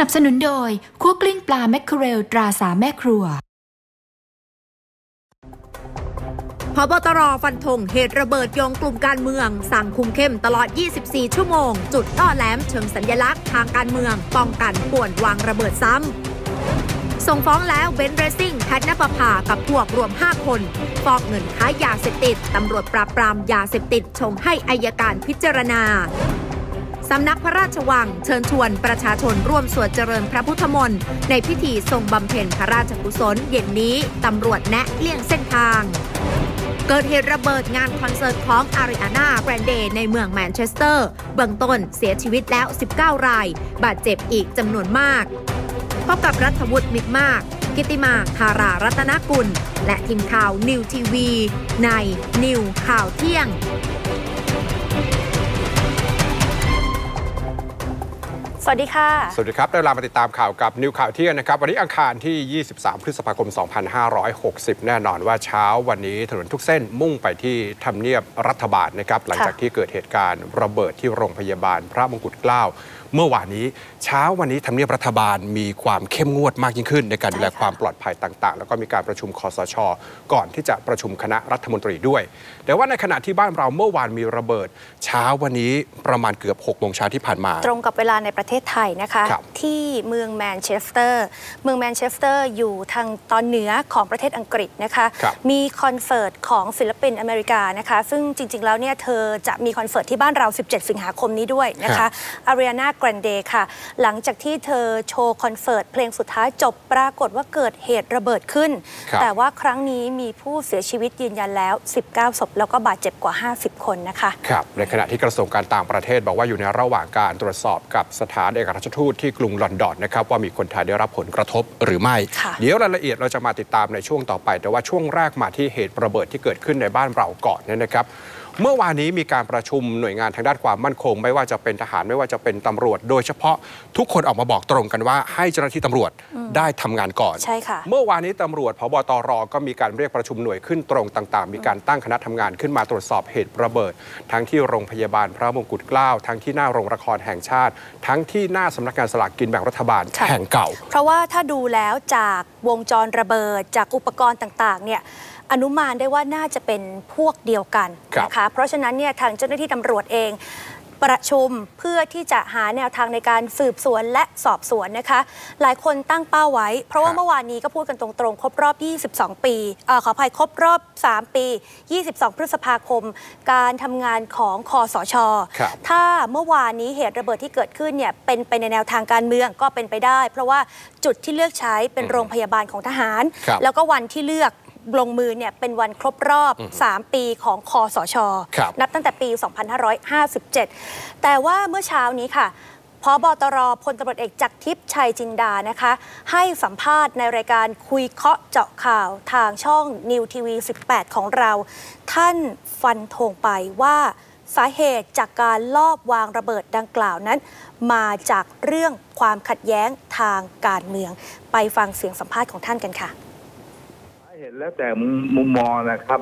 นับสนุนโดยคั่วกลิ้งปลาแมคเคอเรลตราสาแม่ครัวพบตรฟันธงเหตุระเบิดยงกลุ่มการเมือง สั่งคุมเข้มตลอด 24 ชั่วโมง จุดล่อแหลมเชิงสัญญลักษณ์ทางการเมือง ป้องกันป่วนวางระเบิดซ้ำ ส่งฟ้องแล้วเบนซ์เรซิ่งแพทนปภากับพวกรวม 5 คนฟอกเงินค้ายาเสพติด ตำรวจปราบปรามยาเสพติดชงให้อายการพิจารณา สำนักพระราชวังเชิญชวนประชาชนร่วมสวดเจริญพระพุทธมนต์ในพิธีทรงบำเพ็ญพระราชกุศลเย็นนี้ตำรวจแนะเลี่ยงเส้นทางเกิดเหตุระเบิดงานคอนเสิร์ตของอาริอานาแกรนเดในเมืองแมนเชสเตอร์ เบื้องต้นเสียชีวิตแล้ว 19 ราย บาดเจ็บอีกจำนวนมาก พบกับรัฐวุฒิมิตรมาก กิติมาคารารัตนกุล และทีมข่าวนิวทีวี ในนิวข่าวเที่ยง สวัสดีค่ะ สวัสดีครับ ได้เวลามาติดตามข่าวกับนิวข่าวเที่ยงนะครับ วันนี้อังคารที่ 23 พฤษภาคม 2560 แน่นอนว่าเช้าวันนี้ถนนทุกเส้นมุ่งไปที่ทำเนียบรัฐบาลนะครับ หลังจากที่เกิดเหตุการณ์ระเบิดที่โรงพยาบาลพระมงกุฎเกล้าเมื่อวานนี้เช้าวันนี้ทำเนียบรัฐบาลมีความเข้มงวดมากยิ่งขึ้น ในการดูแลความปลอดภัยต่างๆ แล้วก็มีการประชุมคอสช ก่อนที่จะประชุมคณะรัฐมนตรีด้วย แต่ว่าในขณะที่บ้านเราเมื่อวานมีระเบิด เช้าวันนี้ประมาณเกือบ6โมงเช้าที่ผ่านมา ตรงกับเวลาในประเทศไทยนะคะครับที่เมืองแมนเชสเตอร์ เมืองแมนเชสเตอร์อยู่ทางตอนเหนือของประเทศอังกฤษนะคะครับมีคอนเสิร์ตของศิลปินอเมริกานะคะซึ่งจริงๆแล้วเนี่ยเธอจะมีคอนเสิร์ตที่บ้านเรา 17 สิงหาคมนี้ด้วยนะคะอารีนาแกรนเดค่ะ หลังจากที่เธอโชว์คอนเสิร์ตเพลงสุดท้ายจบปรากฏว่าเกิดเหตุระเบิดขึ้นครับแต่ว่าครั้งนี้มีผู้เสียชีวิตยืนยันแล้ว 19 ศพ แล้วก็บาดเจ็บกว่า 50 คนนะคะ ครับ ในขณะที่กระทรวงการต่างประเทศบอกว่าอยู่ในระหว่างการตรวจสอบกับสถานเอกอัครราชทูตที่กรุงลอนดอนนะครับว่ามีคนไทยได้รับผลกระทบหรือไม่ค่ะเดี๋ยวรายละเอียดเราจะมาติดตามในช่วงต่อไป แต่ว่าช่วงแรกมาที่เหตุระเบิดที่เกิดขึ้นในบ้านเราก่อนเนี่ยนะครับ เมื่อวานนี้มีการประชุมหน่วยงานทางด้านความมั่นคง ไม่ว่าจะเป็นทหารไม่ว่าจะเป็นตำรวจ โดยเฉพาะทุกคนออกมาบอกตรงกันว่าให้เจ้าหน้าที่ตำรวจได้ทำงานก่อนใช่ค่ะเมื่อวานนี้ตำรวจพบตรก็มีการเรียกประชุมหน่วยขึ้นตรงต่างๆ มีการตั้งคณะทำงานขึ้นมาตรวจสอบเหตุระเบิด ทั้งที่โรงพยาบาลพระมงกุฎเกล้าทั้งที่หน้าโรงละครแห่งชาติ ทั้งที่หน้าสำนักงานสลากกินแบ่งรัฐบาลค่ะแห่งเก่า เพราะว่าถ้าดูแล้วจากวงจรระเบิดจากอุปกรณ์ต่างๆเนี่ย อนุมานได้ว่าน่าจะเป็นพวกเดียวกันครับนะคะเพราะฉะนั้นเนี่ยทางเจ้าหน้าที่ตำรวจเองประชุมเพื่อที่จะหาแนวทางในการสืบสวนและสอบสวนนะคะ หลายคนตั้งเป้าไว้ เพราะว่าเมื่อวานนี้ก็พูดกันตรงๆ ครบรอบ 22 ปีเออขออภัยครบรอบ 3 ปี 22 พฤษภาคม การทำงานของคอสชครับถ้าเมื่อวานนี้เหตุระเบิดที่เกิดขึ้นเนี่ยเป็นไปในแนวทางการเมืองก็เป็นไปได้ เพราะว่าจุดที่เลือกใช้เป็นโรงพยาบาลของทหารครับแล้วก็วันที่เลือก ลงมือเนี่ยเป็นวันครบรอบ 3 ปีของคอสชครับนับตั้งแต่ปี 2557 แต่ว่าเมื่อเช้านี้ค่ะพบตรพลตำรวจเอกจักรทิพย์ชัยจินดานะคะ ให้สัมภาษณ์ในรายการคุยเคาะเจาะข่าวทางช่องนิวทีวี 18 ของเรา ท่านฟันธงไปว่าสาเหตุจากการลอบวางระเบิดดังกล่าวนั้น มาจากเรื่องความขัดแย้งทางการเมือง ไปฟังเสียงสัมภาษณ์ของท่านกันค่ะ เห็นแล้วแต่มุมมองนะครับ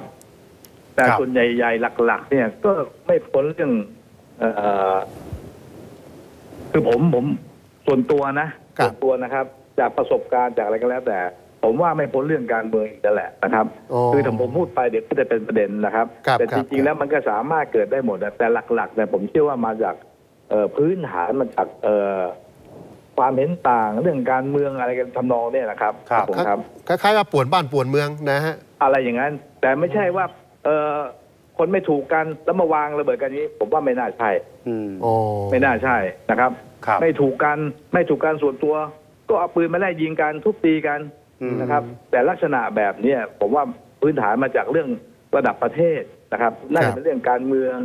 แต่ครับส่วนใหญ่ ๆ หลัก ๆ เนี่ย ก็ไม่พ้นเรื่องเอ่อคือผมผมส่วนตัวนะครับส่วนตัวนะครับ จากประสบการณ์จากอะไรก็แล้ว แต่ ผมว่าไม่พ้นเรื่องการเมืองอีกนั่นแหละนะครับโอ้คือถ้าผมพูดไปเดี๋ยวก็จะเป็นประเด็นนะครับครับแต่ครัจบริงๆแล้วมันก็สามารถเกิดได้หมดนะแต่หลักๆเนี่ยผมเชื่อว่ามาจากเอ่อพื้นฐานมาจากเอ่อ ความเห็นต่างเรื่องการเมืองอะไรกันทำนองเนี่ยนะครับครับผมครับคล้ายๆกับป่วนบ้านป่วนเมืองนะฮะอะไรอย่างนั้น แต่ไม่ใช่ว่า เออคนไม่ถูกกันแล้วมาวางระเบิดกันนี้ ผมว่าไม่น่าใช่โอ้ไม่น่าใช่นะครับครับไม่ถูกกันไม่ถูกกันส่วนตัว ก็เอาปืนมาไล่ยิงกันทุบตีกันอืมนะครับ แต่ลักษณะแบบเนี้ยผมว่าพื้นฐานมาจากเรื่องระดับประเทศนะครับน่าจะเป็นเรื่องการเมือง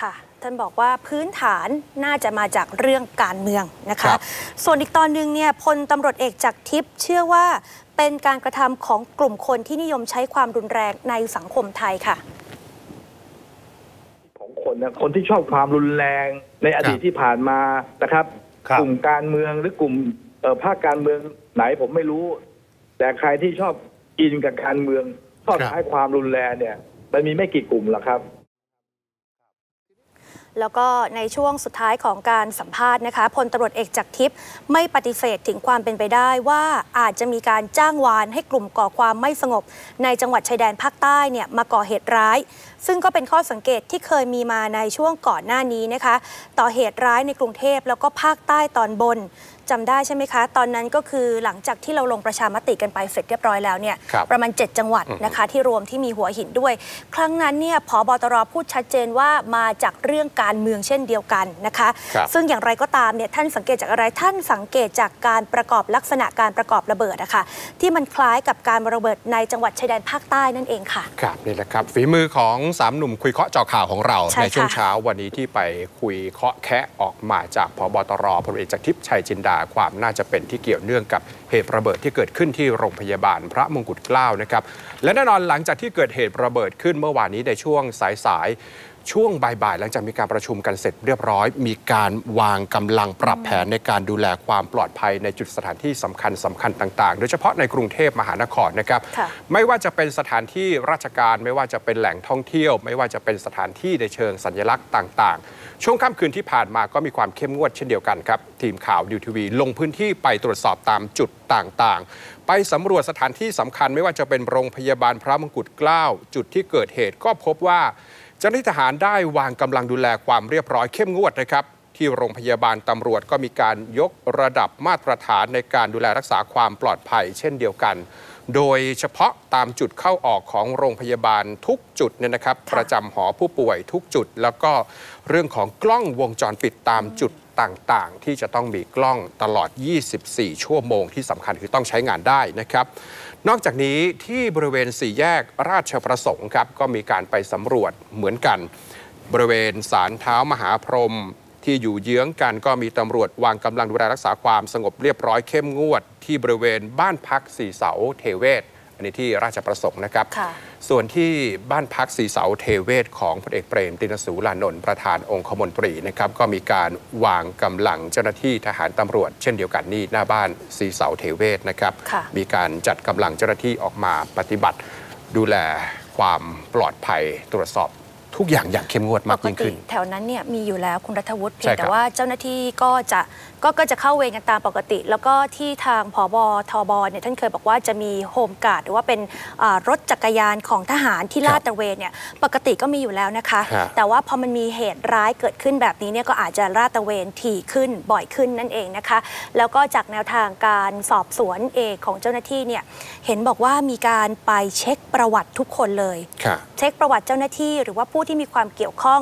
ค่ะ ท่านบอกว่าพื้นฐานน่าจะมาจากเรื่องการเมืองนะครัคะบส่วนอีกตอนหนึ่งเนี่ยพลตำรวจเอกจากทิพย์เชื่อว่าเป็นการกระทำของกลุ่มคนที่นิยมใช้ความรุนแรงในสังคมไทยค่ะของคนนะคนที่ชอบความรุนแรงในอดีตที่ผ่านมานะครับครับกลุ่มการเมืองหรือกลุ่มเอ่อภาคการเมืองไหนผมไม่รู้ แต่ใครที่ชอบอินกับการเมืองชอบครับใช้ความรุนแรงเนี่ย มันมีไม่กี่กลุ่มหรอกครับ แล้วก็ในช่วงสุดท้ายของการสัมภาษณ์นะคะพลตำรวจเอกจากทิพย์ไม่ปฏิเสธถึงความเป็นไปได้ว่าอาจจะมีการจ้างวานให้กลุ่มก่อความไม่สงบ ในจังหวัดชายแดนภาคใต้เนี่ยมาก่อเหตุร้าย ซึ่งก็เป็นข้อสังเกตที่เคยมีมาในช่วงก่อนหน้านี้นะคะ ต่อเหตุร้ายในกรุงเทพแล้วก็ภาคใต้ตอนบน จำได้ใช่ไหมคะ ตอนนั้นก็คือหลังจากที่เราลงประชามติกันไปเสร็จเรียบร้อยแล้วเนี่ยครับประมาณ 7 จังหวัดนะคะ ที่รวมที่มีหัวหินด้วย ครั้งนั้นเนี่ยพบตรพูดชัดเจนว่ามาจากเรื่องการเมืองเช่นเดียวกันนะคะครับซึ่งอย่างไรก็ตามเนี่ยท่านสังเกตจากอะไรท่านสังเกตจากการประกอบลักษณะการประกอบระเบิดนะคะที่มันคล้ายกับการระเบิดในจังหวัดชายแดนภาคใต้นั่นเองค่ะครับนี่แหละครับฝีมือของสามหนุ่มคุยเคาะเจาะข่าวของเราใช่ในช่วงค่ะเช้าวันนี้ที่ไปคุยเคาะแคะออกมาจากพบตรพลเอกจากทิพย์ชัยจินดาความน่าจะเป็นที่เกี่ยวเนื่องกับเหตุระเบิดที่เกิดขึ้นที่โรงพยาบาลพระมงกุฎเกล้านะครับและแน่นอนหลังจากที่เกิดเหตุระเบิดขึ้นเมื่อวานนี้ในช่วงสายๆช่วงบ่ายๆหลังจากมีการประชุมกันเสร็จเรียบร้อย มีการวางกำลังปรับแผนในการดูแลความปลอดภัยในจุดสถานที่สำคัญสำคัญต่างๆ โดยเฉพาะในกรุงเทพมหานครนะครับค่ะไม่ว่าจะเป็นสถานที่ราชการไม่ว่าจะเป็นแหล่งท่องเที่ยว ไม่ว่าจะเป็นสถานที่ในเชิงสัญลักษณ์ต่างๆ ช่วงค่ำคืนที่ผ่านมาก็มีความเข้มงวดเช่นเดียวกันครับ ทีมข่าวดิวทีวีลงพื้นที่ไปตรวจสอบตามจุดต่างๆ ไปสำรวจสถานที่สำคัญไม่ว่าจะเป็นโรงพยาบาลพระมงกุฎเกล้า จุดที่เกิดเหตุก็พบว่า เจ้าหน้าที่ทหารได้วางกำลังดูแลความเรียบร้อยเข้มงวดนะครับ ที่โรงพยาบาลตำรวจก็มีการยกระดับมาตรฐานในการดูแลรักษาความปลอดภัย เช่นเดียวกัน โดยเฉพาะตามจุดเข้าออกของโรงพยาบาลทุกจุดเนี่ยนะครับ ประจำหอผู้ป่วยทุกจุด แล้วก็เรื่องของกล้องวงจรปิดตามจุดต่างๆ ที่จะต้องมีกล้องตลอด 24 ชั่วโมงที่สำคัญคือต้องใช้งานได้นะครับ นอกจากนี้ที่บริเวณสี่แยกราชประสงค์ครับก็มีการไปสำรวจเหมือนกัน บริเวณศาลเท้ามหาพรหม ที่อยู่เยื้องกันก็มีตำรวจวางกำลังดูแลรักษาความสงบเรียบร้อยเข้มงวด ที่บริเวณบ้านพักสีเสาเทเวศ อันนี้ที่ราชประสงค์นะครับค่ะส่วนที่บ้านพักสีเสาเทเวศ ของพลเอกเปรมตินสูรานนท์ประธานองคมนตรีนะครับก็มีการวางกำลังเจ้าหน้าที่ทหารตำรวจ เช่นเดียวกันนี่หน้าบ้านสีเสาเทเวศนะครับค่ะมีการจัดกำลังเจ้าหน้าที่ออกมาปฏิบัติ ดูแลความปลอดภัยตรวจสอบ ทุกอย่างอย่างเข้มงวดปมากกยิ่งติขึ้น แถวนั้นเนี่ยมีอยู่แล้วคุณรัฐวุฒิเพีใช่ยงครับแต่ว่าเจ้าหน้าที่ก็จะก็ก็จะเข้าเวรกันตามปกติ แล้วก็ที่ทางผบทบเนี่ยท่านเคยบอกว่าจะมีโฮมการ์ดหรือว่าเป็นอ่ารถจักรยานของทหารที่ลาดตระเวนเนี่ยปกติก็มีอยู่แล้วนะคะฮะแต่ว่าพอมันมีเหตุร้ายเกิดขึ้นแบบนี้เนี่ยก็อาจจะลาดตระเวนถี่ขึ้นบ่อยขึ้นนั่นเองนะคะ แล้วก็จากแนวทางการสอบสวนเอกของเจ้าหน้าที่เนี่ยเห็นบอกว่ามีการไปเช็คประวัติทุกคนเลยค่ะเช็คประวัติเจ้าหน้าที่หรือว่าผู้ที่มีความเกี่ยวข้อง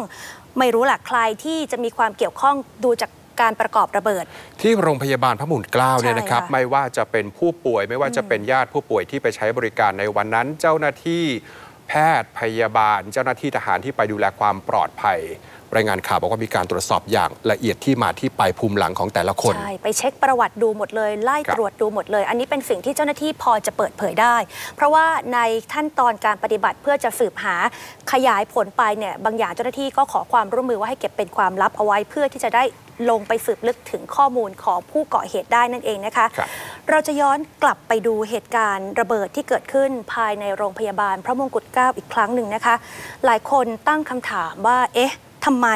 ไม่รู้หลักใครที่จะมีความเกี่ยวข้องดูจากการประกอบระเบิด ที่โรงพยาบาลพระมงกุฎเกล้าเนี่ยนะครับใช่ค่ะไม่ว่าจะเป็นผู้ป่วย ไม่ว่าจะเป็นญาติผู้ป่วยที่ไปใช้บริการในวันนั้น เจ้าหน้าที่ แพทย์พยาบาล เจ้าหน้าที่ทหารที่ไปดูแลความปลอดภัย รายงานข่าวบอกว่ามีการตรวจสอบอย่างละเอียดที่มาที่ไปภูมิหลังของแต่ละคน ใช่ ไปเช็คประวัติดูหมดเลย ไล่ตรวจดูหมดเลย อันนี้เป็นสิ่งที่เจ้าหน้าที่พอจะเปิดเผยได้ เพราะว่าในขั้นตอนการปฏิบัติเพื่อจะสืบหาขยายผลไปเนี่ยบางอย่างเจ้าหน้าที่ก็ขอความร่วมมือว่าให้เก็บเป็นความลับเอาไว้เพื่อที่จะได้ ลงไปสืบลึกถึงข้อมูลของผู้ก่อเหตุได้นั่นเองนะคะครับเราจะย้อนกลับไปดูเหตุการณ์ระเบิดที่เกิดขึ้นภายในโรงพยาบาลพระมงกุฎเกล้าอีกครั้งหนึ่งนะคะ หลายคนตั้งคำถามว่า เอ๊ะทำไม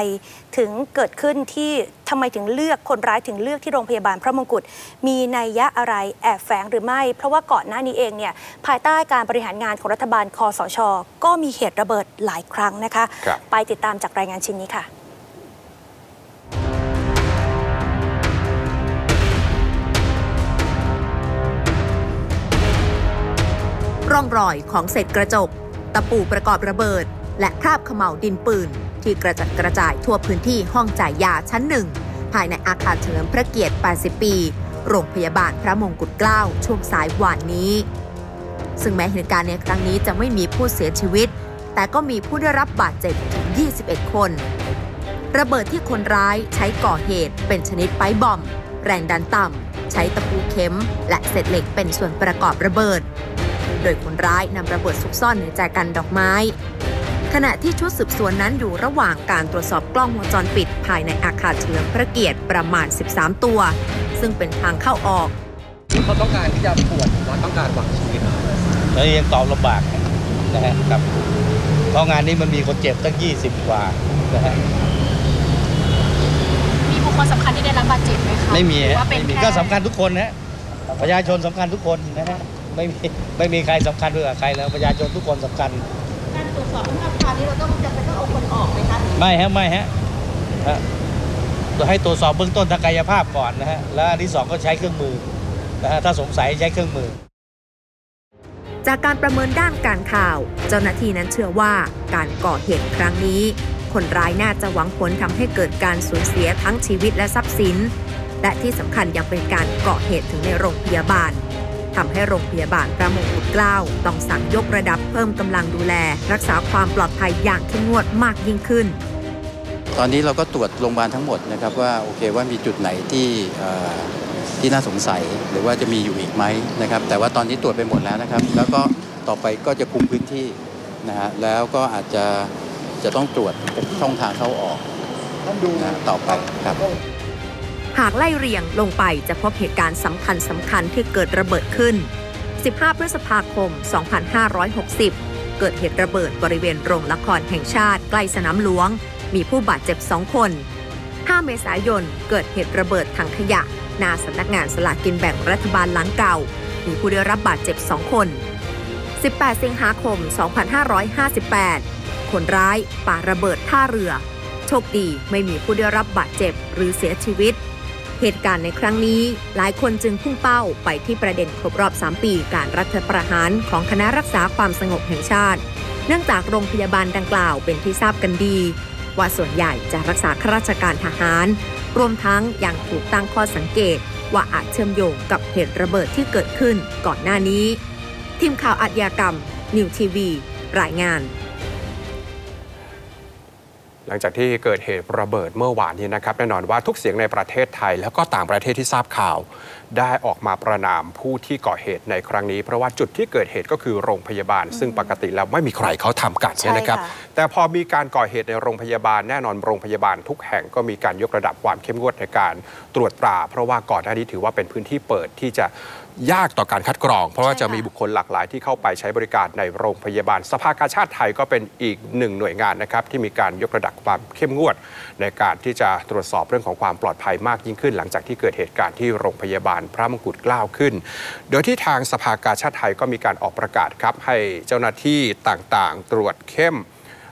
ถึงเกิดขึ้นที่ทำไมถึงเลือกคนร้ายถึงเลือกที่โรงพยาบาลพระมงกุฎมีนัยยะอะไรแอบแฝงหรือไม่ เพราะว่าก่อนหน้านี้เองเนี่ยภายใต้การบริหารงานของรัฐบาลคอสช ก็มีเหตุระเบิดหลายครั้งนะคะครับไปติดตามจากรายงานชิ้นนี้ค่ะ ร่องรอยของเศษกระจก ตะปูประกอบระเบิด และคราบเขม่าวดินปืน ที่กระจัดกระจายทั่วพื้นที่ห้องจ่ายยาชั้นหนึ่ง ภายในอาคารเฉลิมพระเกียรติ 80 ปี โรงพยาบาลพระมงกุฎเกล้าช่วงสายวานนี้ ซึ่งแม้เหตุการณ์ในครั้งนี้จะไม่มีผู้เสียชีวิต แต่ก็มีผู้ได้รับบาดเจ็บถึง 21 คน ระเบิดที่คนร้ายใช้ก่อเหตุเป็นชนิดไปบอม แรงดันต่ำใช้ตะปูเข็ม และเศษเหล็กเป็นส่วนประกอบระเบิด ดยคนร้ายนำระเบิดซุกซ่อนในแจกันดอกไม้ ขณะที่ชุดสืบสวนนั้นอยู่ระหว่างการตรวจสอบกล้องวงจรปิด ภายในอาคารเฉลิมพระเกียรติประมาณ 13 ตัว ซึ่งเป็นทางเข้าออกเขาต้องการที่จะปวดหรือว่าต้องการหวังชีวิตแล้วยังตอบลำบากนะฮะครับเพราะงานนี้มันมีคนเจ็บตั้ง 20 กว่านะฮะคนสำคัญที่ได้รับบาดเจ็บไหมคะไม่มีหรือฮะว่าเป็นไม่มีแค่ก็สำคัญทุกคนนะฮะประชาชนสำคัญทุกคนนะฮะ ไม่มีไม่มีใครสำคัญด้วยใครแล้วประชาชนทุกคนสำคัญ การตรวจสอบเรื่องอาคารนี้เราต้องจะเป็นต้องเอาคนออกไหมคะไม่ฮะไม่ฮะฮะให้ตรวจสอบเบื้องต้นทางกายภาพก่อนนะฮะแล้วอันที่สองก็ใช้เครื่องมือนะฮะถ้าสงสัยใช้เครื่องมือ จากการประเมินด้านการข่าว เจ้าหน้าที่นั้นเชื่อว่าการก่อเหตุครั้งนี้ คนร้ายน่าจะหวังผลทำให้เกิดการสูญเสียทั้งชีวิตและทรัพย์สิน และที่สำคัญยังเป็นการก่อเหตุถึงในโรงพยาบาล ทำให้โรงพยาบาลพระมงกุฎเกล้าต้องสั่งยกระดับเพิ่มกำลังดูแล รักษาความปลอดภัยอย่างเข้มงวดมากยิ่งขึ้น ตอนนี้เราก็ตรวจโรงพยาบาลทั้งหมดนะครับว่าโอเคว่ามีจุดไหนที่ที่น่าสงสัยหรือว่าจะมีอยู่อีกไหมนะครับ แต่ว่าตอนนี้ตรวจไปหมดแล้วนะครับ แล้วก็ต่อไปก็จะคุมพื้นที่นะฮะแล้วก็อาจจะจะต้องตรวจช่องทางเข้าออกนะต่อไปครับ หากไล่เรียงลงไปจะพบเหตุการณ์สำคัญสำคัญที่เกิดระเบิดขึ้น 15 พฤษภาคม 2560 เกิดเหตุระเบิดบริเวณโรงละครแห่งชาติใกล้สนามหลวง มีผู้บาดเจ็บ 2 คน 5 เมษายน เกิดเหตุระเบิดถังขยะหน้าสำนักงานสลากกินแบ่งรัฐบาลหลังเก่า มีผู้ได้รับบาดเจ็บ 2 คน 18 สิงหาคม 2558 คนร้ายป่าระเบิดท่าเรือ โชคดีไม่มีผู้ได้รับบาดเจ็บหรือเสียชีวิต เหตุการณ์ในครั้งนี้หลายคนจึงพุ่งเป้าไปที่ประเด็นครบรอบ 3 ปีการรัฐประหารของคณะรักษาความสงบแห่งชาติ เนื่องจากโรงพยาบาลดังกล่าวเป็นที่ทราบกันดี ว่าส่วนใหญ่จะรักษาข้าราชการทหาร รวมทั้งยังถูกตั้งข้อสังเกต ว่าอาจเชื่อมโยงกับเหตุระเบิดที่เกิดขึ้นก่อนหน้านี้ ทีมข่าวอาชญากรรมนิวทีวีรายงาน หลังจากที่เกิดเหตุระเบิดเมื่อวานนี้นะครับแน่นอนว่าทุกเสียงในประเทศไทย แล้วก็ต่างประเทศที่ทราบข่าว ได้ออกมาประนามผู้ที่ก่อเหตุในครั้งนี้ เพราะว่าจุดที่เกิดเหตุก็คือโรงพยาบาล ซึ่งปกติแล้วไม่มีใครเขาทำกันเนี่ยนะครับใช่ค่ะแต่พอมีการก่อเหตุในโรงพยาบาลแน่นอนโรงพยาบาลทุกแห่งก็มีการยกระดับความเข้มงวดในการตรวจตรา เพราะว่าก่อนหน้านี้ถือว่าเป็นพื้นที่เปิดที่จะ ยากต่อการคัดกรอง เพราะว่าจะมีบุคคลหลากหลายที่เข้าไปใช้บริการในโรงพยาบาล สภากาชาติไทยก็เป็นอีกหนึ่งหน่วยงานนะครับที่มีการยกระดับความเข้มงวด ในการที่จะตรวจสอบเรื่องของความปลอดภัยมากยิ่งขึ้น หลังจากที่เกิดเหตุการณ์ที่โรงพยาบาลพระมงกุฎเกล้าขึ้น โดยที่ทางสภากาชาติไทยก็มีการออกประกาศครับให้เจ้าหน้าที่ต่างๆ ตรวจเข้ม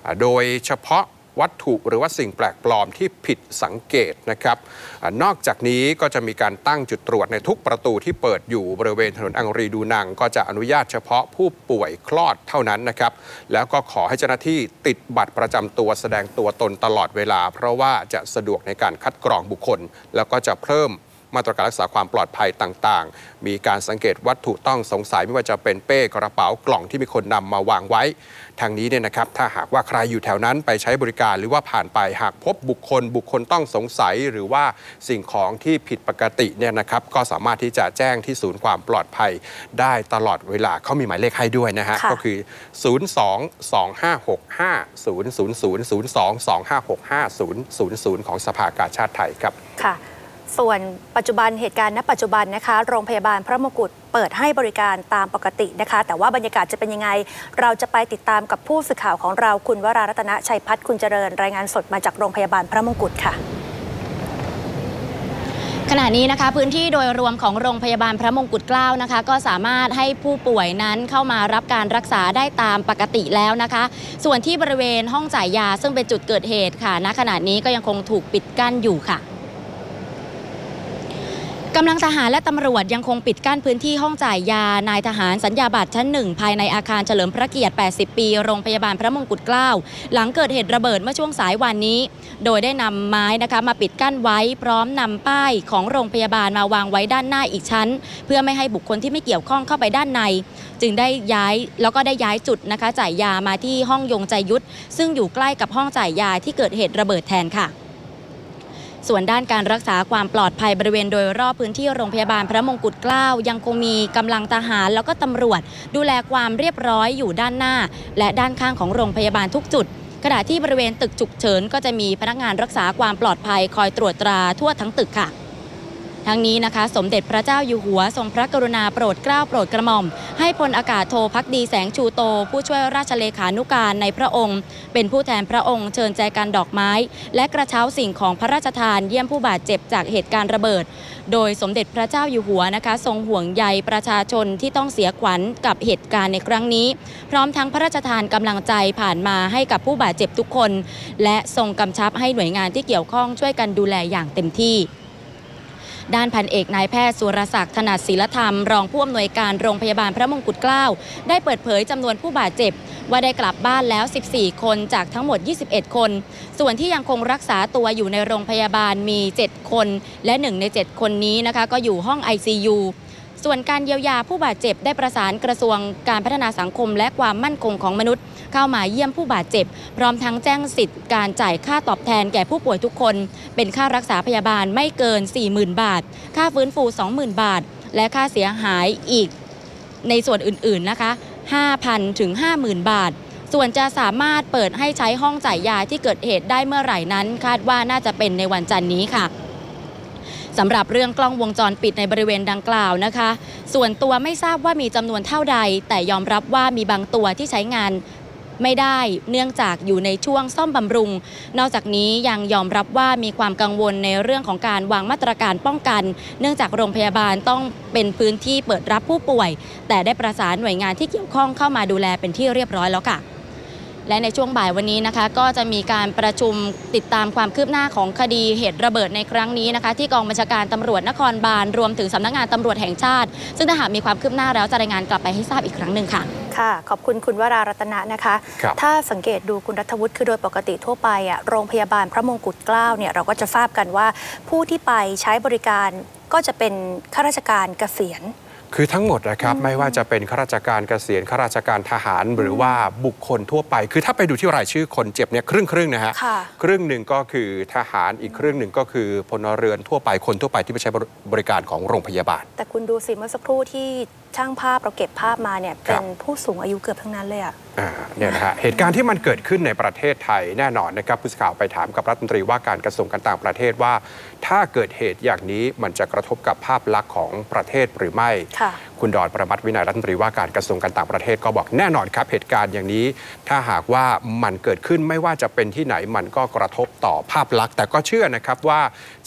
อ่าโดยเฉพาะ วัตถุหรือว่าสิ่งแปลกปลอมที่ผิดสังเกตนะครับอนอกจากนี้ก็จะมีการตั้งจุดตรวจในทุกประตูที่เปิดอยู่บริเวณถนนอังรีดูนัง ก็จะอนุญาตเฉพาะผู้ป่วยคลอดเท่านั้นนะครับแล้วก็ขอให้เจ้าหน้าที่ติดบัตรประจำตัวแสดงตัวตนตลอดเวลา เพราะว่าจะสะดวกในการคัดกรองบุคคล แล้วก็จะเพิ่ม มาตรการรักษาความปลอดภัยต่างๆ มีการสังเกตวัตถุต้องสงสัยไม่ว่าจะเป็นเป้กระเป๋ากล่องที่มีคนนำมาวางไว้ ทางนี้เนี่ยนะครับถ้าหากว่าใครอยู่แถวนั้นไปใช้บริการหรือว่าผ่านไปหากพบบุคคล บุคคลต้องสงสัยหรือว่าสิ่งของที่ผิดปกติเนี่ยนะครับก็สามารถที่จะแจ้งที่ศูนย์ความปลอดภัยได้ตลอดเวลาเขามีหมายเลขให้ด้วยนะฮะค่ะก็คือ 02-2565-0002-2565-000 ของสภากาชาติไทยครับค่ะ ส่วนปัจจุบันเหตุการณ์ณปัจจุบันนะคะ โรงพยาบาลพระมงกุฎเปิดให้บริการตามปกตินะคะ แต่ว่าบรรยากาศจะเป็นยังไง เราจะไปติดตามกับผู้สื่อข่าวของเราคุณวรารัตนชัยพัฒน์คุณเจริญ รายงานสดมาจากโรงพยาบาลพระมงกุฎค่ะขณะนี้นะคะพื้นที่โดยรวมของโรงพยาบาลพระมงกุฎเกล้านะคะ ก็สามารถให้ผู้ป่วยนั้นเข้ามารับการรักษาได้ตามปกติแล้วนะคะ ส่วนที่บริเวณห้องจ่ายยาซึ่งเป็นจุดเกิดเหตุค่ะณขณะนี้ก็ยังคงถูกปิดกั้นอยู่ค่ะ กำลังทหารและตำรวจยังคงปิดกั้นพื้นที่ห้องจ่ายยานายทหารสัญญาบัตรชั้นหนึ่งภายในอาคารเฉลิมพระเกียรติ 80 ปี โรงพยาบาลพระมงกุฎเกล้า หลังเกิดเหตุระเบิดเมื่อช่วงสายวันนี้ โดยได้นำไม้นะคะมาปิดกั้นไว้พร้อมนำป้ายของโรงพยาบาลมาวางไว้ด้านหน้าอีกชั้น เพื่อไม่ให้บุคคลที่ไม่เกี่ยวข้องเข้าไปด้านใน จึงได้ย้ายแล้วก็ได้ย้ายจุดนะคะจ่ายยามาที่ห้องยงใจยุทธซึ่งอยู่ใกล้กับห้องจ่ายยาที่เกิดเหตุระเบิดแทนค่ะ ส่วนด้านการรักษาความปลอดภัยบริเวณโดยรอบพื้นที่โรงพยาบาลพระมงกุฎเกล้ายังคงมีกำลังทหารแล้วก็ตำรวจ ดูแลความเรียบร้อยอยู่ด้านหน้า และด้านข้างของโรงพยาบาลทุกจุดขณะที่บริเวณตึกฉุกเฉินก็จะมีพนักงานรักษาความปลอดภัยคอยตรวจตราทั่วทั้งตึกค่ะ ทั้งนี้นะคะ สมเด็จพระเจ้าอยู่หัวทรงพระกรุณาโปรดเกล้าโปรดกระหม่อม ให้พลอากาศโทพักดีแสงชูโต ผู้ช่วยราชเลขานุการในพระองค์ เป็นผู้แทนพระองค์เชิญแจกันดอกไม้ และกระเช้าสิ่งของพระราชทานเยี่ยมผู้บาดเจ็บจากเหตุการณ์ระเบิด โดยสมเด็จพระเจ้าอยู่หัวนะคะ ทรงห่วงใยประชาชนที่ต้องเสียขวัญกับเหตุการณ์ในครั้งนี้ พร้อมทั้งพระราชทานกำลังใจผ่านมาให้กับผู้บาดเจ็บทุกคน และทรงกำชับให้หน่วยงานที่เกี่ยวข้องช่วยกันดูแลอย่างเต็มที่ ด้านพันเอกนายแพทย์สุรศักดิ์ถนัดศิลธรรม รองผู้อำนวยการโรงพยาบาลพระมงกุฎเกล้าได้เปิดเผยจำนวนผู้บาดเจ็บ ว่าได้กลับบ้านแล้ว 14 คนจากทั้งหมด 21 คน ส่วนที่ยังคงรักษาตัวอยู่ในโรงพยาบาลมี 7 คน และ 1 ใน 7 คนนี้นะคะก็อยู่ห้อง ICU ส่วนการเยียวยาผู้บาดเจ็บได้ประสานกระทรวงการพัฒนาสังคม และความมั่นคงของมนุษย์ เข้ามาเยี่ยมผู้บาดเจ็บ พร้อมทั้งแจ้งสิทธิ์การจ่ายค่าตอบแทนแก่ผู้ป่วยทุกคน เป็นค่ารักษาพยาบาลไม่เกิน 40,000 บาท ค่าฟื้นฟู 20,000 บาท และค่าเสียหายอีก ในส่วนอื่นๆนะคะ5,000ถึง50,000 บาทส่วนจะสามารถเปิดให้ใช้ห้องจ่ายยาที่เกิดเหตุได้เมื่อไหร่นั้น คาดว่าน่าจะเป็นในวันจันทร์นี้ค่ะ สำหรับเรื่องกล้องวงจรปิดในบริเวณดังกล่าวนะคะ ส่วนตัวไม่ทราบว่ามีจำนวนเท่าใด แต่ยอมรับว่ามีบางตัวที่ใช้งานไม่ได้เนื่องจากอยู่ในช่วงซ่อมบำรุง นอกจากนี้ยังยอมรับว่ามีความกังวลในเรื่องของการวางมาตรการป้องกัน เนื่องจากโรงพยาบาลต้องเป็นพื้นที่เปิดรับผู้ป่วย แต่ได้ประสานหน่วยงานที่เกี่ยวข้องเข้ามาดูแลเป็นที่เรียบร้อยแล้วค่ะ และในช่วงบ่ายวันนี้นะคะ ก็จะมีการประชุมติดตามความคืบหน้าของคดีเหตุระเบิดในครั้งนี้นะคะ ที่กองบัญชาการตำรวจนครบาลรวมถึงสำนักงานตำรวจแห่งชาติ ซึ่งถ้าหากมีความคืบหน้าแล้วจะรายงานกลับไปให้ทราบอีกครั้งหนึ่งค่ะค่ะ ขอบคุณคุณวรารัตนะนะคะครับถ้าสังเกตดูคุณรัฐวุฒิคือโดยปกติทั่วไปอะโรงพยาบาลพระมงกุฎเกล้าเนี่ยเราก็จะทราบกันว่า ผู้ที่ไปใช้บริการก็จะเป็นข้าราชการเกษียณ คือทั้งหมดนะครับไม่ว่าจะเป็นข้าราชการเกษียณข้าราชการทหารหรือว่าบุคคลทั่วไป คือถ้าไปดูที่รายชื่อคนเจ็บเนี่ยครึ่งครึ่งๆนะฮะค่ะครึ่งหนึ่งก็คือทหารอีกครึ่งหนึ่งก็คือพลเรือนทั่วไปคนทั่วไปที่ไปใช้บริการของโรงพยาบาล แต่คุณดูสิเมื่อสักครู่ที่ ช่างภาพเราเก็บภาพมาเนี่ยเป็นผู้สูงอายุเกือบทั้งนั้นเลยอะอ่าเนี่ยนะฮะเหตุการณ์ที่มันเกิดขึ้นในประเทศไทยแน่นอนนะครับผู้สื่อข่าวไปถามกับรัฐมนตรีว่าการกระทรวงการต่างประเทศว่า ถ้าเกิดเหตุอย่างนี้มันจะกระทบกับภาพลักษณ์ของประเทศหรือไม่ คุณดอนประมัติวินัยรัฐมนตรีว่าการกระทรวงการต่างประเทศก็บอกแน่นอนครับ เหตุการณ์อย่างนี้ ถ้าหากว่ามันเกิดขึ้นไม่ว่าจะเป็นที่ไหนมันก็กระทบต่อภาพลักษณ์ แต่ก็เชื่อนะครับว่า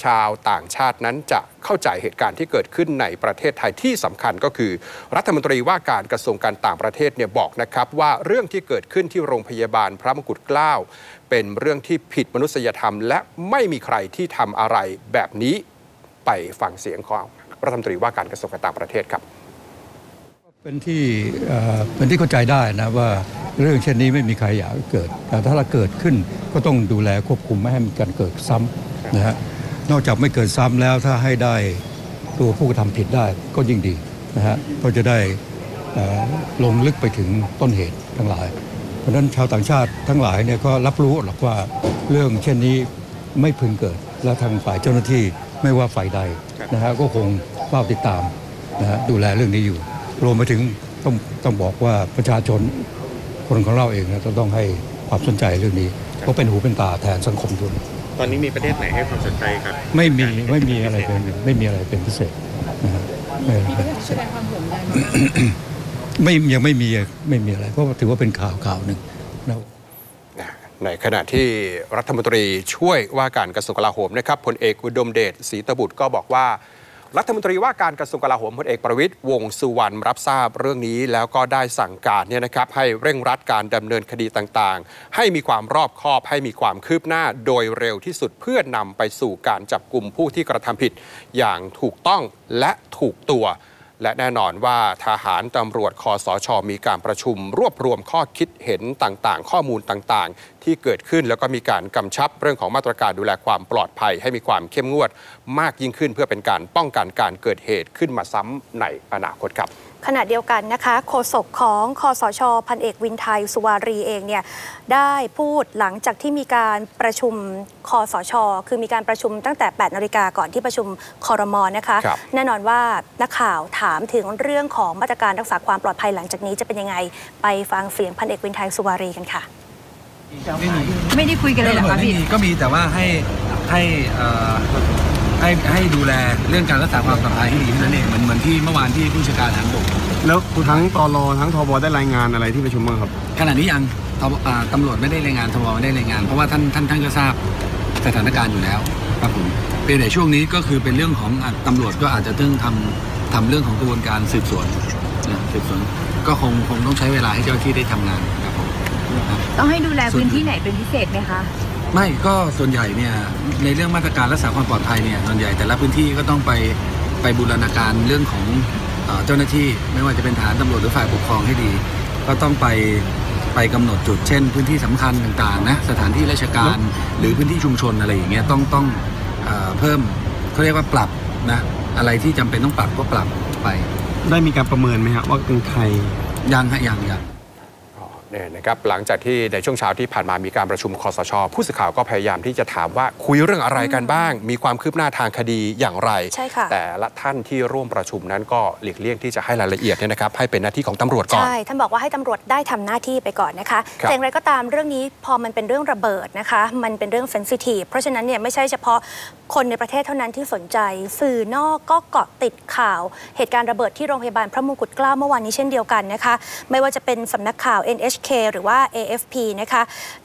ชาวต่างชาตินั้นจะเข้าใจเหตุการณ์ที่เกิดขึ้นในประเทศไทยที่สำคัญก็คือ รัฐมนตรีว่าการกระทรวงการต่างประเทศเนี่ยบอกนะครับว่าเรื่องที่เกิดขึ้นที่โรงพยาบาลพระมงกุฎเกล้าเป็นเรื่องที่ผิดมนุษยธรรม และไม่มีใครที่ทำอะไรแบบนี้ไปฟังเสียงของรัฐมนตรีว่าการกระทรวงการต่างประเทศครับ เป็นที่เป็นที่เข้าใจได้นะว่าเรื่องเช่นนี้ไม่มีใครอยากเกิด แต่ถ้าเราเกิดขึ้นก็ต้องดูแลควบคุมไม่ให้มันการเกิดซ้ำนะฮะนอกจากไม่เกิดซ้ำแล้วถ้าให้ได้ตัวผู้กระทำผิดได้ก็ยิ่งดีนะฮะก็จะได้ลงลึกไปถึงต้นเหตุทั้งหลาย เพราะฉะนั้นชาวต่างชาติทั้งหลายเนี่ยก็รับรู้หรอกว่าเรื่องเช่นนี้ไม่พึงเกิด และทางฝ่ายเจ้าหน้าที่ไม่ว่าฝ่ายใดนะฮะก็คงเฝ้าติดตามนะฮะดูแลเรื่องนี้อยู่ รวมไปถึงต้องต้องบอกว่าประชาชนคนของเราเองนะจะต้องให้ความสนใจเรื่องนี้เพราะเป็นหูเป็นตาแทนสังคมทุนตอนนี้มีประเทศไหนให้ความสนใจครับ ไม่มีไม่มีอะไรเป็นไม่มีอะไรเป็นพิเศษนะฮะไม่มีประเทศแสดงความห่วงใยมาไม่ยังไม่มีไม่มีอะไร เพราะว่าถือว่าเป็นข่าวข่าวหนึ่งนะในขณะที่รัฐมนตรีช่วยว่าการกระทรวงกลาโหมนะครับพลเอกอุดมเดชศรีตบุตรก็บอกว่า รัฐมนตรีว่าการกระทรวงกลาโหมพลเอกประวิตยวงสุวรรณรับทราบเรื่องนี้ แล้วก็ได้สั่งการเนี่ยนะครับให้เร่งรัดการดำเนินคดีต่างๆ ให้มีความรอบคอบให้มีความคืบหน้าโดยเร็วที่สุดเพื่อนำไปสู่การจับกลุ่มผู้ที่กระทำผิด อย่างถูกต้องและถูกตัว และแน่นอนว่าทหารตำรวจคอสชมีการประชุม รวบรวมข้อคิดเห็นต่างๆ ข้อมูลต่างๆ ที่เกิดขึ้นแล้วก็มีการกำชับเรื่องของมาตรการดูแลความปลอดภัย ให้มีความเข้มงวด มากยิ่งขึ้นเพื่อเป็นการป้องกันการเกิดเหตุขึ้นมาซ้ำในอนาคตครับ ขณะเดียวกันนะคะโฆษกของคอสชพันเอกวินไทยสุวารีเองเนี่ยได้พูดหลังจากที่มีการประชุมคอสช คือมีการประชุมตั้งแต่ 8นาฬิกาก่อนที่ประชุมคอรมอนนะคะครับแน่นอนว่านักข่าวถามถึงเรื่องของมาตรการรักษาความปลอดภัยหลังจากนี้จะเป็นยังไง ไปฟังเสียงพันเอกวินไทยสุวารีกันค่ะ ไม่มีไม่ได้คุยกันเลยเหรอคะไม่พี่มีก็มีแต่ว่าให้ให้เอ่อ ให้ให้ดูแลเรื่องการรักษาความปลอดภัยที่ดีนั่นเองเหมือนเหมือนที่เมื่อวานที่ผู้จัดการทหารบกแล้วทั้งตอรอทั้งทบได้รายงานอะไรที่ประชุมบ้างครับขณะนี้ยังทบอ่าตำรวจไม่ได้รายงานทบไม่ได้รายงาน เพราะว่าท่านท่านท่านก็ทราบสถานการณ์อยู่แล้วครับผมเป็นแต่ช่วงนี้ก็คือเป็นเรื่องของอะตำรวจก็อาจจะต้องทำทำเรื่องของกระบวนการสืบสวนนะสืบสวนก็คงคงต้องใช้เวลาให้เจ้าหน้าที่ได้ทำงานครับผมครับต้องให้ดูแลพื้นที่ไหนเป็นพิเศษไหมคะ ไม่ก็ส่วนใหญ่เนี่ยในเรื่องมาตรการรักษาความปลอดภัยเนี่ยส่วนใหญ่แต่ละพื้นที่ก็ต้องไปไปบูรณาการเรื่องของเอ่อเจ้าหน้าที่ ไม่ว่าจะเป็นทหารตำรวจหรือฝ่ายปกครองให้ดี ก็ต้องไปไปกำหนดจุดเช่น พื้นที่สำคัญต่างๆนะสถานที่ราชการหรือพื้นที่ชุมชนอะไรอย่างเงี้ยต้องต้องเอ่อเพิ่มเขาเรียกว่าปรับนะอะไรที่จำเป็นต้องปรับก็ปรับไป ได้มีการประเมินไหมครับว่าเป็นใครยังฮะยังยัง เนี่ยนะครับหลังจากที่ในช่วงเช้าที่ผ่านมามีการประชุมคอสช ผู้สื่อข่าวก็พยายามที่จะถามว่าคุยเรื่องอะไรกันบ้าง มีความคืบหน้าทางคดีอย่างไร ใช่ค่ะ แต่ละท่านที่ร่วมประชุมนั้นก็หลีกเลี่ยงที่จะให้รายละเอียดเนี่ยนะครับให้เป็นหน้าที่ของตำรวจก่อน ใช่ ท่านบอกว่าให้ตำรวจได้ทำหน้าที่ไปก่อนนะคะครับแต่อย่างไรก็ตามเรื่องนี้พอมันเป็นเรื่องระเบิดนะคะ มันเป็นเรื่องเซนซิทีฟเพราะฉะนั้นเนี่ยไม่ใช่เฉพาะคนในประเทศเท่านั้นที่สนใจ สื่อนอกก็เกาะติดข่าว เหตุการณ์ระเบิดที่โรงพยาบาลพระมงกุฎเกล้าเมื่อวานนี้เช่นเดียวกันนะคะ ไม่ว่าจะเป็นสำนักข่าว NHK หรือว่า AFP นะคะ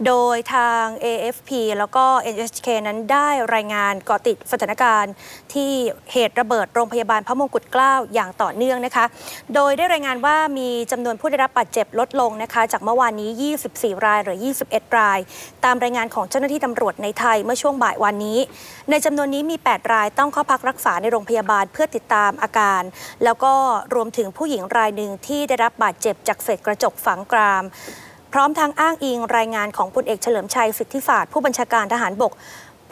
โดยทาง AFP แล้วก็ NHK นั้นได้รายงานเกาะติดสถานการณ์ที่เหตุระเบิดโรงพยาบาลพระมงกุฎเกล้าอย่างต่อเนื่องนะคะ โดยได้รายงานว่ามีจำนวนผู้ได้รับบาดเจ็บลดลงนะคะ จากเมื่อวานนี้ 24 รายหรือ 21 ราย ตามรายงานของเจ้าหน้าที่ตำรวจในไทยเมื่อช่วงบ่ายวันนี้ ในจำนวนนี้มี 8 รายต้องเข้าพักรักษาในโรงพยาบาลเพื่อติดตามอาการ แล้วก็รวมถึงผู้หญิงรายหนึ่งที่ได้รับบาดเจ็บจากเศษกระจกฝังกราม พร้อมทางอ้างอิงรายงานของพลเอกเฉลิมชัยสิทธิศาสตร์ผู้บัญชาการทหารบก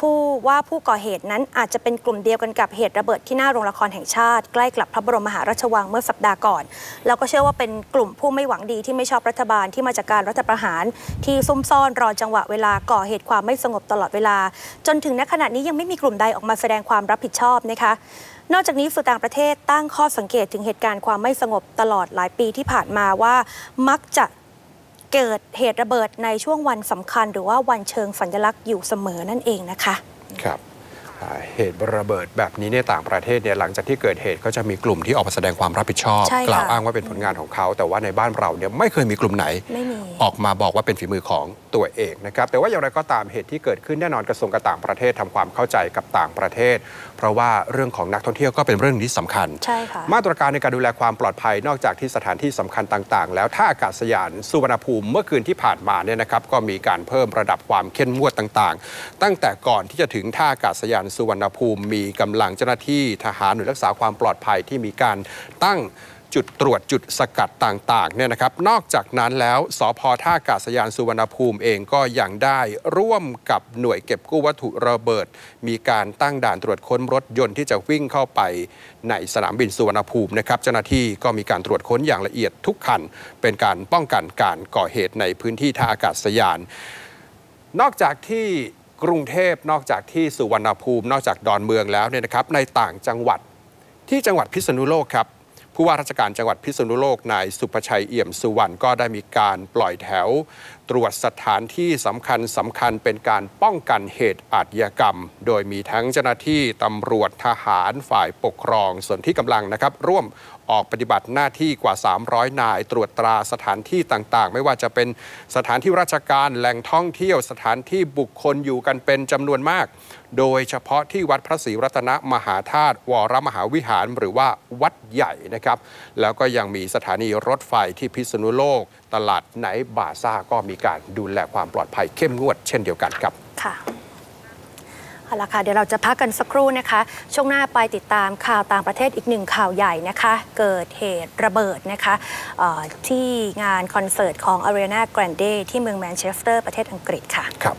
ผู้ว่าผู้ก่อเหตุนั้นอาจจะเป็นกลุ่มเดียวกันกับเหตุระเบิดที่หน้าโรงละครแห่งชาติ ใกล้กับพระบรมมหาราชวังเมื่อสัปดาห์ก่อน แล้วก็เชื่อว่าเป็นกลุ่มผู้ไม่หวังดีที่ไม่ชอบรัฐบาลที่มาจากการรัฐประหาร ที่ซุ่มซ่อนรอจังหวะเวลาก่อเหตุความไม่สงบตลอดเวลา จนถึงณขณะนี้ยังไม่มีกลุ่มใดออกมาแสดงความรับผิดชอบนะคะนอกจากนี้สื่อต่างประเทศตั้งข้อสังเกตถึงเหตุการณ์ความไม่สงบตลอดหลายปีที่ผ่านมาว่า มักจะ เกิดเหตุระเบิดในช่วงวันสำคัญ หรือว่าวันเชิงสัญลักษณ์อยู่เสมอนั่นเองนะคะครับอ่าเหตุระเบิดแบบนี้ในต่างประเทศเนี่ยหลังจากที่เกิดเหตุก็จะมีกลุ่มที่ออกมาแสดงความรับผิดชอบใช่ค่ะกล่าวอ้างว่าเป็นผลงานของเขา แต่ว่าในบ้านเราเนี่ยไม่เคยมีกลุ่มไหนไม่มีออกมาบอกว่าเป็นฝีมือของ ตัวเองนะครับแต่ว่าอย่างไรก็ตามเหตุที่เกิดขึ้นแน่นอนกระทรวงการต่างประเทศทำความเข้าใจกับต่างประเทศ เพราะว่าเรื่องของนักท่องเที่ยวก็เป็นเรื่องที่สำคัญใช่ค่ะมาตรการในการดูแลความปลอดภัยนอกจากที่สถานที่สำคัญต่าง ๆ แล้วท่าอากาศยานสุวรรณภูมิเมื่อคืนที่ผ่านมาเนี่ยนะครับก็มีการเพิ่มระดับความเข้มงวดต่างๆ ตั้งแต่ก่อนที่จะถึงท่าอากาศยานสุวรรณภูมิ มีกำลังเจ้าหน้าที่ทหารหน่วยรักษาความปลอดภัยที่มีการตั้ง จุดตรวจจุดสกัดต่างๆเนี่ยนะครับ นอกจากนั้นแล้วสพท่าอากาศยานสุวรรณภูมิเองก็ยังได้ร่วมกับหน่วยเก็บกู้วัตถุระเบิด มีการตั้งด่านตรวจค้นรถยนต์ที่จะวิ่งเข้าไปในสนามบินสุวรรณภูมินะครับเจ้าหน้าที่ก็มีการตรวจค้นอย่างละเอียดทุกคัน เป็นการป้องกันการก่อเหตุในพื้นที่ท่าอากาศยาน นอกจากที่กรุงเทพนอกจากที่สุวรรณภูมิ นอกจากดอนเมืองแล้วเนี่ยนะครับในต่างจังหวัดที่จังหวัดพิษณุโลกครับ ผู้ว่าราชการจังหวัดพิษณุโลกนายสุภชัยเอี่ยมสุวรรณก็ได้มีการปล่อยแถว ตรวจสถานที่สำคัญสำคัญเป็นการป้องกันเหตุอาชญากรรม โดยมีทั้งเจ้าหน้าที่ตำรวจทหารฝ่ายปกครอง ส่วนที่กำลังนะครับ ร่วมออกปฏิบัติหน้าที่กว่า 300 นาย ตรวจตราสถานที่ต่างๆ ไม่ว่าจะเป็นสถานที่ราชการแหล่งท่องเที่ยวสถานที่บุคคลอยู่กันเป็นจำนวนมาก โดยเฉพาะที่วัดพระศรีรัตนมหาธาตุวรมหาวิหารหรือว่าวัดใหญ่นะครับ แล้วก็ยังมีสถานีรถไฟที่พิษณุโลก ตลาดไนท์บาซ่าก็มีการดูแลความปลอดภัยเข้มงวดเช่นเดียวกันครับค่ะเอาละค่ะเดี๋ยวเราจะพักกันสักครู่นะคะ ช่วงหน้าไปติดตามข่าวต่างประเทศอีกหนึ่งข่าวใหญ่นะคะ เกิดเหตุระเบิดนะคะเอ่อที่งานคอนเสิร์ตของ Ariana Grande ที่เมืองแมนเชสเตอร์ประเทศอังกฤษค่ะครับ